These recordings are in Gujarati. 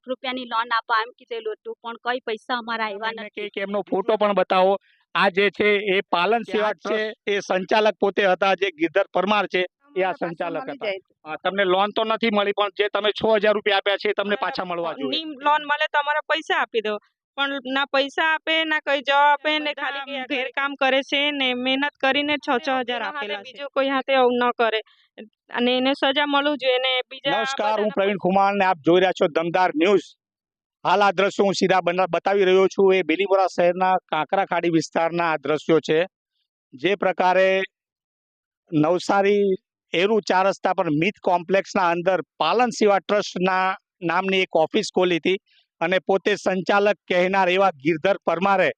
લાખ રૂપિયાની લોન આપવા એમ કીધેલું હતું પણ કઈ પૈસા અમારા આવ્યા નથી. કે એમનો ફોટો પણ બતાવો. આ જે છે એ પાલન સેવા છે એ સંચાલક પોતે હતા જે ગિરધર પરમાર છે એ આ સંચાલક હતા. તમને લોન તો નથી મળી પણ જે તમે છ હજાર રૂપિયા આપ્યા છે તમને પાછા મળવા જોઈએ. લોન મળે તો અમારા પૈસા આપી દો. પણ ના પૈસા આપે ના કઈ જવાબ આપે ને ખાલી ઘેર કામ કરે છે ને મહેનત કરીને છ છ હજાર આપેલા છે. બીજું કોઈ હાથે આવું ન કરે. અને એને સજા મળવું જોઈએ ને બીજા નમસ્કાર હું પ્રવીણ કુમાર ને આપ જોઈ રહ્યા છો દમદાર ન્યૂઝ. હાલ આ દ્રશ્યો હું સીધા બતાવી રહ્યો છું. એ બેલીમોરા શહેરના કાંકરા ખાડી વિસ્તારના આ દ્રશ્યો છે. જે પ્રકારે નવસારી એરુ ચાર રસ્તા પર મિત કોમ્પ્લેક્સના અંદર પાલન સેવા ટ્રસ્ટના નામની એક ઓફિસ ખોલી હતી. અને પોતે સંચાલક કહેનાર એવા ગિરધર પરમારે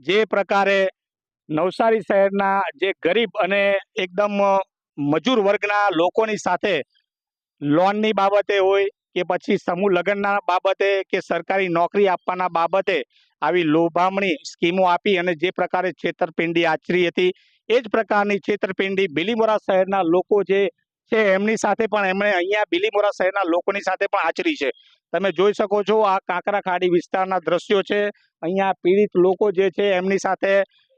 જે પ્રકારે નવસારી શહેરના જે ગરીબ અને એકદમ મજૂર વર્ગના લોકોની સાથે લોનની બાબતે હોય કે પછી સમૂહ લગ્નના બાબતે કે સરકારી નોકરી આપવાના બાબતે આવી લોભામણી સ્કીમો આપી અને જે પ્રકારે છેતરપિંડી આચરી હતી, એ જ પ્રકારની છેતરપિંડી બિલીમોરા શહેરના લોકો જે છે, એમની સાથે પણ એમણે અહીંયા બિલીમોરા શહેરના લોકોની સાથે પણ આચરી છે. તમે જોઈ શકો છો આ કાંકરા ખાડી વિસ્તારના દ્રશ્યો છે. અહીંયા પીડિત લોકો જે છે એમની સાથે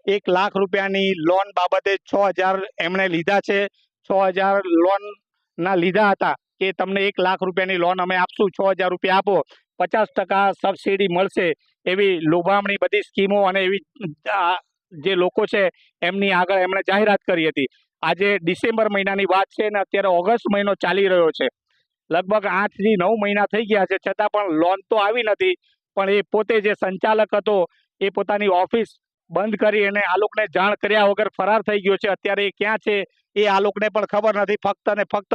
એક લાખ રૂપિયાની લોન બાબતે છ હજાર એમણે લીધા છે. છ હજાર લોનના લીધા હતા કે તમને એક લાખ રૂપિયાની લોન અમે આપશું, છ હજાર રૂપિયા આપો, પચાસ ટકા સબસિડી મળશે એવી લોભામણી બધી સ્કીમો અને એવી જે લોકો છે એમની આગળ એમણે જાહેરાત કરી હતી. આજે ડિસેમ્બર મહિનાની વાત છે ને અત્યારે ઓગસ્ટ મહિનો ચાલી રહ્યો છે. લગભગ આઠથી નવ મહિના થઈ ગયા છે. છતાં પણ લોન તો આવી નથી. પણ એ પોતે જે સંચાલક હતો, એ પોતાની ઓફિસ બંધ કરી અને આ લોકોને જાણ કર્યા વગર ફરાર થઈ ગયો છે. અત્યારે એ ક્યાં છે એ આ લોકોને પણ ખબર નથી. ફક્ત ને ફક્ત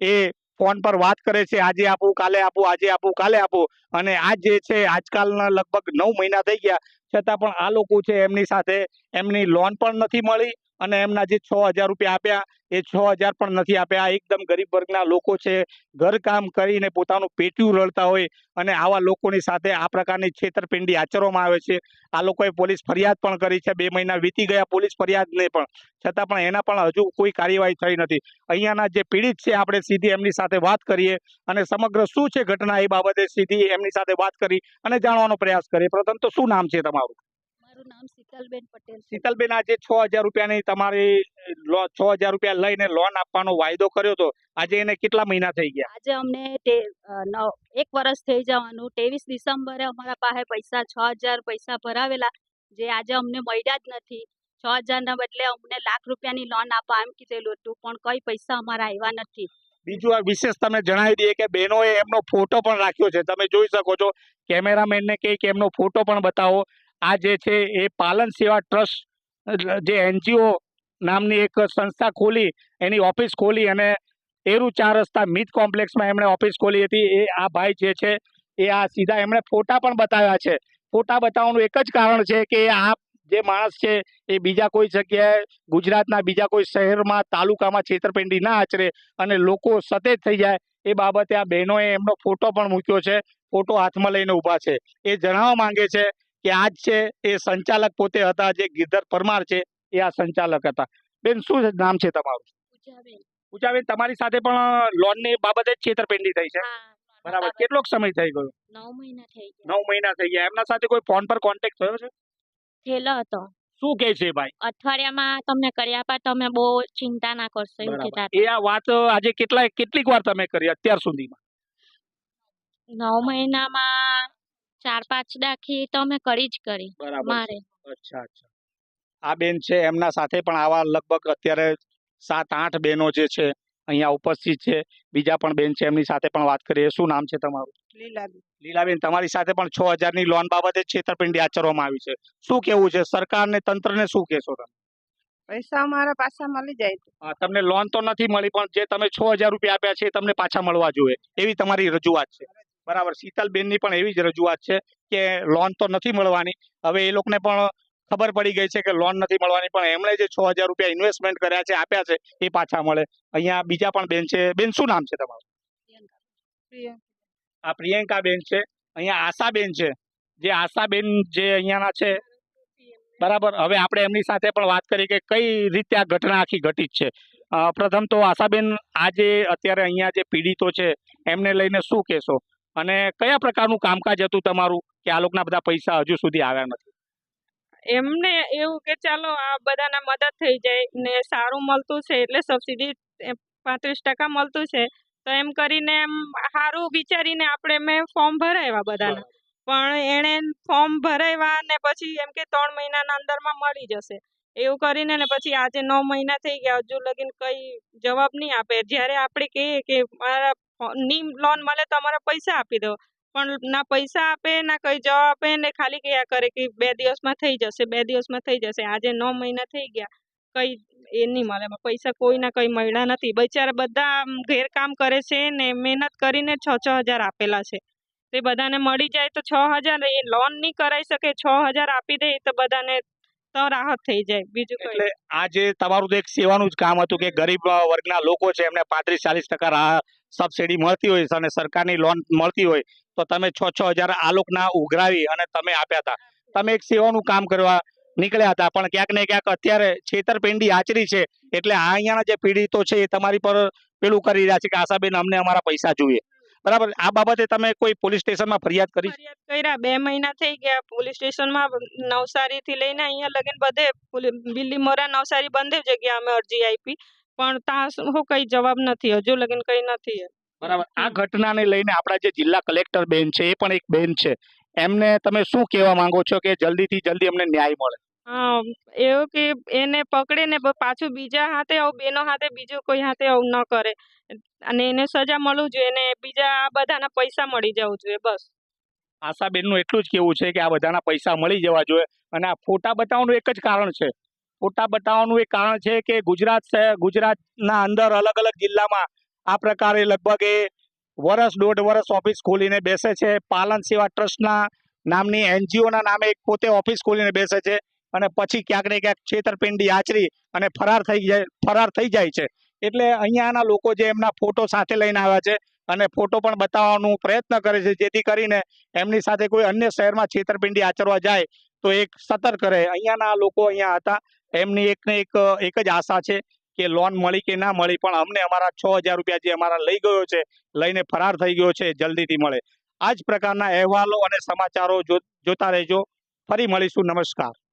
એ ફોન પર વાત કરે છે, આજે આપું, કાલે આપું, આજે આપું, કાલે આપું. અને આ જે છે, આજકાલના લગભગ નવ મહિના થઈ ગયા. છતાં પણ આ લોકો છે, એમની સાથે એમની લોન પણ નથી મળી. અને એમના જે છ હજાર રૂપિયા આપ્યા, એ છ હજાર પણ નથી આપ્યા. એકદમ ગરીબ વર્ગના લોકો છે. ઘરકામ કરીને પોતાનું પેટ્યું રળતા હોય અને આવા લોકોની સાથે આ પ્રકારની છેતરપિંડી આચરવામાં આવે છે. આ લોકોએ પોલીસ ફરિયાદ પણ કરી છે. બે મહિના વીતી ગયા પોલીસ ફરિયાદને પણ. છતાં પણ એના પણ હજુ કોઈ કાર્યવાહી થઈ નથી. અહીંયાના જે પીડિત છે, આપણે સીધી એમની સાથે વાત કરીએ અને સમગ્ર શું છે ઘટના એ બાબતે સીધી એમની સાથે વાત કરી અને જાણવાનો પ્રયાસ કરીએ. પ્રથમ તો શું નામ છે તમારું? મારું નામ શીતલબેન પટેલ શીતલબેન આજે છ હજાર રૂપિયાની તમારી છ હજાર રૂપિયા લઈને લોન આપવાનો વાયદો કર્યો હતો. આજે એને કેટલા મહિના થઈ ગયા? આજે અમને એક વર્ષ થઈ જવાનું. ત્રેવીસ ડિસેમ્બરે અમારા પાસે પૈસા છ હજાર પૈસા ભરાવેલા જે આજે અમને મળ્યા જ નથી. છ હજારના બદલે અમને લાખ રૂપિયાની લોન આપવા એમ કીધેલું હતું પણ કઈ પૈસા અમારા આવ્યા નથી. બીજું આ વિશેષ તમે જણાવી દઈએ કે બહેનોએ એમનો ફોટો પણ રાખ્યો છે. તમે જોઈ શકો છો કેમેરામેનને કંઈક કે એમનો ફોટો પણ બતાવો. આ જે છે એ પાલન સેવા ટ્રસ્ટ, જે એનજીઓ નામની એક સંસ્થા ખોલી, એની ઓફિસ ખોલી અને એરુ ચાર રસ્તા મિત કોમ્પ્લેક્સમાં એમણે ઓફિસ ખોલી હતી. એ આ ભાઈ જે છે એ આ સીધા એમણે ફોટા પણ બતાવ્યા છે. ફોટા બતાવવાનું એક જ કારણ છે કે આ જે માણસ છે એ બીજા કોઈ જગ્યાએ ગુજરાતના બીજા કોઈ શહેરમાં, તાલુકામાં છેતરપિંડી ના આચરે અને લોકો સતેજ થઈ જાય એ બાબતે આ બહેનોએ એમનો ફોટો પણ મૂક્યો છે. ફોટો હાથમાં લઈને ઊભા છે. એ જણાવવા માંગે છે કે આજ છે એ સંચાલક પોતે હતા જે ગિરધર પરમાર છે એ આ સંચાલક હતા. બેન શું નામ છે તમારું? પૂજાબેન. તમારી સાથે પણ લોનની બાબતે જ છેતરપિંડી થઈ છે? બરાબર. કેટલોક સમય થઈ ગયો? નવ મહિના થઈ ગયા. નવ મહિના થઈ ગયા. એમના સાથે કોઈ ફોન પર કોન્ટેક્ટ થયો છે? થયેલો હતો. શું કે છે ભાઈ? અઠવાડિયામાં તમને કર્યા પર તમે બહુ ચિંતા ના કરશો એવું. કહેતા એ આ વાત આજે કેટલા કેટલીક વાર તમે કરી અત્યાર સુધીમાં? નવ મહિનામાં ચાર પાંચ દાખી તો અમે કરી જ કરી મારે. અચ્છા અચ્છા. આ બેન છે એમના સાથે પણ આવા લગભગ અત્યારે સાત આઠ બહેનો જે છે અહીંયા ઉપસ્થિત છે. બીજા પણ બેન છે એમની સાથે પણ વાત કરીએ. શું નામ છે તમારું? લીલાબેન. લીલાબેન તમારી સાથે પણ છ હજારની લોન બાબતે છેતરપિંડી આચરવામાં આવી છે. શું કેવું છે? સરકારને તંત્રને શું કહેશો તમે? પૈસા અમારા પાછા મળી જાય હા, તમને લોન તો નથી મળી પણ જે તમે છ હજાર રૂપિયા આપ્યા છે તમને પાછા મળવા જોઈએ. એવી તમારી રજૂઆત છે. બરાબર. શીતલબેનની પણ એવી જ રજૂઆત છે કે લોન તો નથી મળવાની. હવે એ લોકોને પણ ખબર પડી ગઈ છે કે લોન નથી મળવાની પણ એમણે જે છ હજાર રૂપિયા ઇન્વેસ્ટમેન્ટ કર્યા છે આપ્યા છે એ પાછા મળે. અહીંયા બીજા પણ બેન છે. બેન શું નામ છે તમારું? આ પ્રિયંકા બેન છે. અહીંયા આશાબેન છે. જે આશાબેન જે અહીંયાના છે. બરાબર. હવે આપણે એમની સાથે પણ વાત કરી કે કઈ રીતે આ ઘટના આખી ઘટી છે. પ્રથમ તો આશાબેન આજે અત્યારે અહીંયા જે પીડિતો છે એમને લઈને શું કહેશો? અને કયા પ્રકારનું કામકાજ હતું તમારું કે આ લોકોના બધા પૈસા હજુ સુધી આવ્યા નથી? એમને એવું કે ચાલો આ બધાના મદદ થઈ જાય ને સારું મળતું છે એટલે સબસિડી પાંત્રીસ ટકા મળતું છે. તો એમ કરીને એમ સારું વિચારીને આપણે મેં ફોર્મ ભરાવ્યા બધાના. પણ એણે ફોર્મ ભરાવ્યા ને પછી એમ કે ત્રણ મહિનાના અંદરમાં મળી જશે. એવું કરીને ને પછી આજે નવ મહિના થઈ ગયા. હજુ લગીન કઈ જવાબ નહીં આપે. જ્યારે આપણે કહીએ કે મારા ની લોન મળે તો અમારા પૈસા આપી દો. પણ ના પૈસા આપે ના કઈ જવાબ આપે ને ખાલી કયા કરે કે બે દિવસમાં થઈ જશે બે દિવસમાં થઈ જશે. આજે નવ મહિના થઈ ગયા. કઈ એ નહીં મળે. પૈસા કોઈના કઈ મળ્યા નથી. બિચારા બધા ઘેર કામ કરે છે ને મહેનત કરીને છ છ હજાર આપેલા છે. તે બધાને મળી જાય તો છ હજાર. એ લોન નહીં કરાઈ શકે છ હજાર આપી દે તો બધાને તો રાહત થઈ જાય. બીજું એટલે આજે તમારું તો એક સેવાનું જ કામ હતું કે ગરીબ વર્ગના લોકો છે એમને પાંત્રીસ ચાલીસ ટકા સબસિડી મળતી હોય અને સરકારની લોન મળતી હોય, તો તમે છ છ હજાર આલોકના લોકોના ઉઘરાવી અને તમે આપ્યા હતા. તમે એક સેવાનું કામ કરવા નીકળ્યા હતા, પણ ક્યાંક ને ક્યાંક અત્યારે છેતરપિંડી આચરી છે, એટલે આ અહીંયાના જે પીડિતો છે એ તમારી પર પેલું કરી રહ્યા છે કે આશાબેન અમને અમારા પૈસા જોઈએ. બરાબર? આ બાબતે તમે કોઈ પોલીસ સ્ટેશનમાં ફરિયાદ કરી? બે મહિના થઈ ગયા પોલીસ સ્ટેશનમાં નવસારી થી લઈને અહીંયા લગન બધે બિલ્લી મોરા નવસારી બંને જગ્યા અમે અરજી આપી. પણ ત્યાં શું કઈ જવાબ નથી હજુ લગીન કઈ નથી. બરાબર. આ ઘટનાને લઈને આપણા જે જિલ્લા કલેક્ટર બેન છે એ પણ એક બેન છે. એમને તમે શું કહેવા માંગો છો કે જલ્દીથી જલ્દી અમને ન્યાય મળે? હા એવું કે એને પકડે ને પાછું બીજા હાથે આવું બેનો હાથે બીજું કોઈ હાથે આવું ન કરે. અને એને સજા મળવું જોઈએ અને બીજા આ બધાના પૈસા મળી જવું જોઈએ બસ. આશાબેનનું એટલું જ કેવું છે કે આ બધાના પૈસા મળી જવા જોઈએ. અને આ ફોટા બતાવવાનું એક જ કારણ છે. ફોટા બતાવવાનું એક કારણ છે કે ગુજરાત ગુજરાતના અંદર અલગ અલગ જિલ્લામાં આ પ્રકારે લગભગ એ વર્ષ દોઢ વર્ષ ઓફિસ ખોલીને બેસે છે. પાલન સેવા ટ્રસ્ટના નામની એનજીઓના નામે એક પોતે ઓફિસ ખોલીને બેસે છે અને પછી ક્યાંક ને ક્યાંક છેતરપિંડી, આચરી અને ફરાર થઈ જાય, ફરાર થઈ જાય છે. એટલે અહીંયાના લોકો જે એમના ફોટો સાથે લઈને આવ્યા છે અને ફોટો પણ બતાવવાનું પ્રયત્ન કરે છે, જેથી કરીને એમની સાથે કોઈ અન્ય શહેરમાં છેતરપિંડી આચરવા જાય તો એક સતર્ક રહે. અહીંયાના લોકો અહીંયા હતા એમની એક ને એક એક જ આશા છે કે લોન મળી કે ના મળી, પણ અમને અમારા છ હજાર રૂપિયા જે અમારા લઈ ગયો છે, લઈને ફરાર થઈ ગયો છે, જલ્દીથી મળે. આ જ પ્રકારના અહેવાલો અને સમાચારો જો- જોતા રહેજો. ફરી મળીશું. નમસ્કાર.